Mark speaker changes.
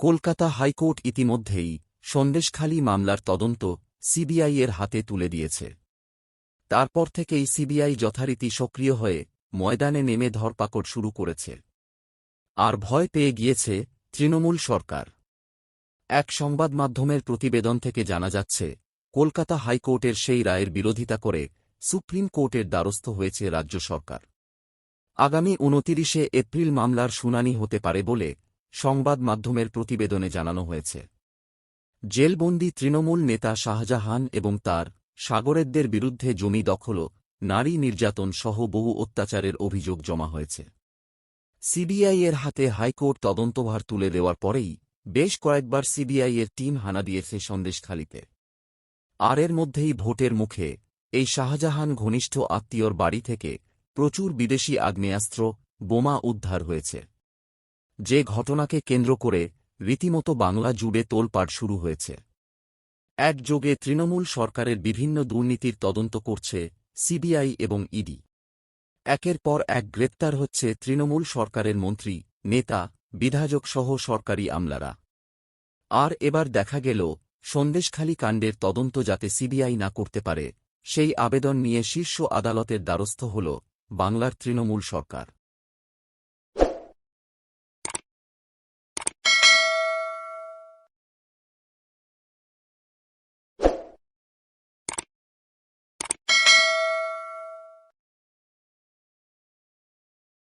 Speaker 1: Kolkata high court ইতিমধ্যেই সন্দেশখালী মামলার তদন্ত সিবিআই এর হাতে তুলে দিয়েছে। তারপর থেকেই সিবিআই যথারীতি সক্রিয় হয়ে ময়দানে নেমে ধরপাকড় শুরু করেছে। আর ভয় পেয়ে গিয়েছে তৃণমূল সরকার। এক সংবাদ মাধ্যমের প্রতিবেদন থেকে জানা যাচ্ছে, কলকাতা হাইকোর্টের সেই রায়ের বিরোধিতা করে সুপ্রিম কোর্টের দ্বারস্থ হয়েছে রাজ্য সরকার। আগামী উনতিরিশে এপ্রিল মামলার শুনানি হতে পারে বলে সংবাদ মাধ্যমের প্রতিবেদনে জানানো হয়েছে। জেলবন্দি তৃণমূল নেতা শাহজাহান এবং তার সাগরেদদের বিরুদ্ধে জমি দখল নারী নির্যাতন সহ বহু অত্যাচারের অভিযোগ জমা হয়েছে। সিবিআইয়ের হাতে হাইকোর্ট তদন্তভার তুলে দেওয়ার পরেই বেশ কয়েকবার সিবিআইয়ের টিম হানা দিয়েছে সন্দেশখালিতে আর এর মধ্যেই ভোটের মুখে এই শাহজাহান ঘনিষ্ঠ আত্মীয়র বাড়ি থেকে প্রচুর বিদেশি আগ্নেয়াস্ত্র, বোমা উদ্ধার হয়েছে। যে ঘটনাকে কেন্দ্র করে রীতিমতো বাংলা জুড়ে তোলপাড় শুরু হয়েছে। একযোগে তৃণমূল সরকারের বিভিন্ন দুর্নীতির তদন্ত করছে সিবিআই এবং ইডি। একের পর এক গ্রেপ্তার হচ্ছে তৃণমূল সরকারের মন্ত্রী, নেতা বিধায়ক সহ সরকারি আমলারা। আর এবার দেখা গেল, সন্দেশখালী কাণ্ডের তদন্ত যাতে সিবিআই না করতে পারে, সেই আবেদন নিয়ে শীর্ষ আদালতের দ্বারস্থ হল বাংলার তৃণমূল সরকার।